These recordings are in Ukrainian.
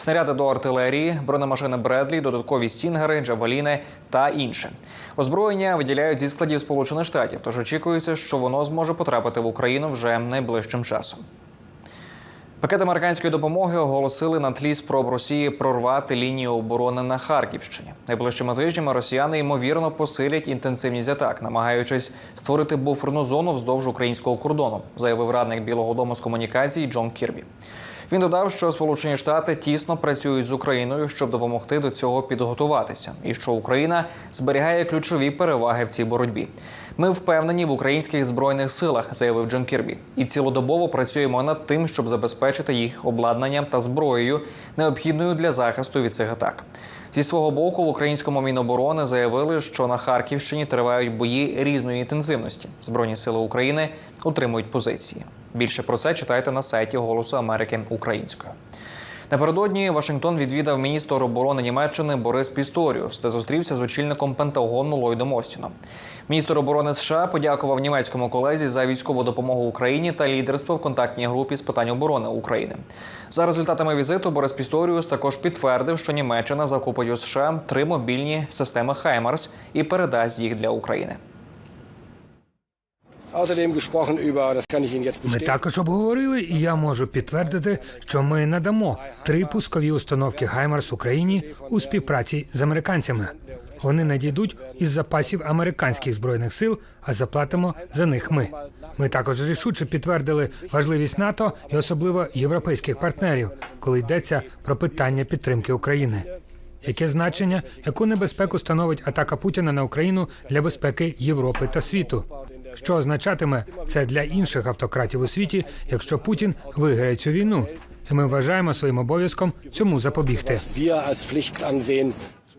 Снаряди до артилерії, бронемашини Бредлі, додаткові стінгери, джавеліни та інше. Озброєння виділяють зі складів Сполучених Штатів, тож очікується, що воно зможе потрапити в Україну вже найближчим часом. Пакет американської допомоги оголосили на тлі спроб Росії прорвати лінію оборони на Харківщині. Найближчими тижнями росіяни ймовірно посилять інтенсивність атак, намагаючись створити буферну зону вздовж українського кордону, заявив радник Білого Дому з комунікацій Джон Кірбі. Він додав, що Сполучені Штати тісно працюють з Україною, щоб допомогти до цього підготуватися, і що Україна зберігає ключові переваги в цій боротьбі. Ми впевнені в українських збройних силах, заявив Джон Кірбі, і цілодобово працюємо над тим, щоб забезпечити їх обладнанням та зброєю, необхідною для захисту від цих атак. Зі свого боку, в українському міноборони заявили, що на Харківщині тривають бої різної інтенсивності. Збройні сили України утримують позиції. Більше про це читайте на сайті Голосу Америки українською. Напередодні Вашингтон відвідав міністр оборони Німеччини Борис Пісторіус та зустрівся з очільником Пентагону Ллойдом Остіном. Міністр оборони США подякував німецькому колезі за військову допомогу Україні та лідерство в контактній групі з питань оборони України. За результатами візиту Борис Пісторіус також підтвердив, що Німеччина закупить у США три мобільні системи Хаймарс і передасть їх для України. Ми також обговорили, і я можу підтвердити, що ми надамо три пускові установки Хаймарс Україні у співпраці з американцями. Вони надійдуть із запасів американських збройних сил, а заплатимо за них ми. Ми також рішуче підтвердили важливість НАТО і особливо європейських партнерів, коли йдеться про питання підтримки України. Яке значення, яку небезпеку становить атака Путіна на Україну для безпеки Європи та світу? Що означатиме це для інших автократів у світі, якщо Путін виграє цю війну? І ми вважаємо своїм обов'язком цьому запобігти.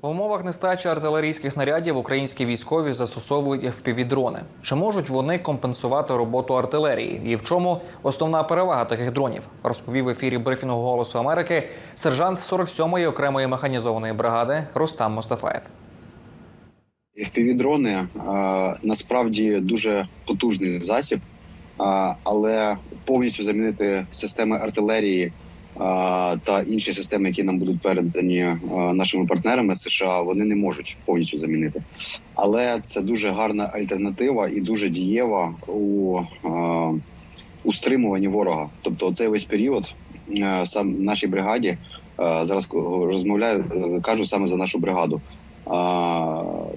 В умовах нестачі артилерійських снарядів українські військові застосовують FPV-дрони. Чи можуть вони компенсувати роботу артилерії? І в чому основна перевага таких дронів? Розповів в ефірі брифінгу Голосу Америки сержант 47-ї окремої механізованої бригади Рустам Мустафаєв. FPV-дрони е, насправді дуже потужний засіб, е, але повністю замінити системи артилерії е, та інші системи, які нам будуть передані нашими партнерами США, вони не можуть повністю замінити. Але це дуже гарна альтернатива і дуже дієва у, у стримуванні ворога. Тобто, оцей весь період сам нашій бригаді зараз розмовляю, кажу саме за нашу бригаду.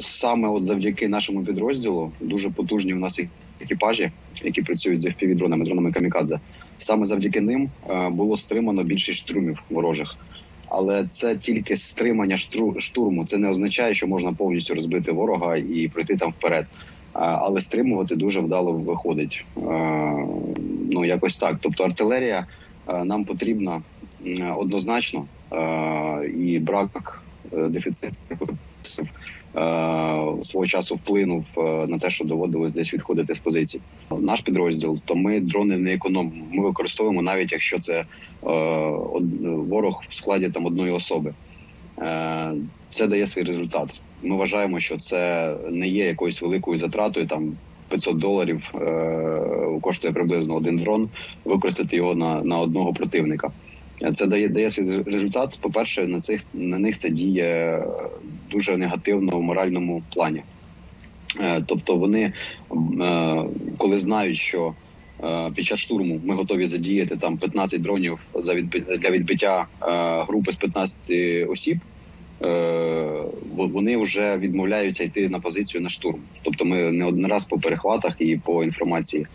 Саме от завдяки нашому підрозділу дуже потужні у нас екіпажі, які працюють з FPV-дронами, дронами камікадзе. Саме завдяки ним е, було стримано більшість штурмів ворожих. Але це тільки стримання штурму. Це не означає, що можна повністю розбити ворога і пройти там вперед. Але стримувати дуже вдало виходить. Е, Ну якось так. Тобто артилерія е, нам потрібна однозначно, Е, і брак е, дефіцит е, свого часу вплинув е, на те, що доводилось десь відходити з позицій. Наш підрозділ, то ми дрони не економимо. Ми використовуємо навіть якщо це е, ворог в складі там одної особи. Е, Це дає свій результат. Ми вважаємо, що це не є якоюсь великою затратою. Там 500 доларів е, коштує приблизно один дрон. Використати його на, на одного противника. Це дає дає свій результат. По перше, на цих на них це діє дуже негативно в моральному плані. Е, Тобто, вони е, коли знають, що е, під час штурму ми готові задіяти там 15 дронів за для відбиття групи з 15 осіб. Вони вже відмовляються йти на позицію на штурм. Тобто, ми не один раз по перехватах і по інформації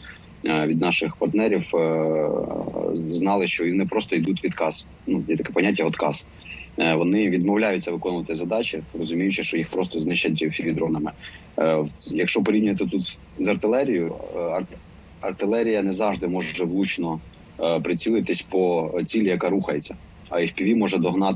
від наших партнерів знали, що вони просто йдуть відказ. Ну є таке поняття отказ. Е, Вони відмовляються виконувати задачі, розуміючи, що їх просто знищать фівідронами. Якщо порівняти тут з артилерією, е, артилерія не завжди може влучно е, прицілитись по цілі, яка рухається, а FPV може догнати.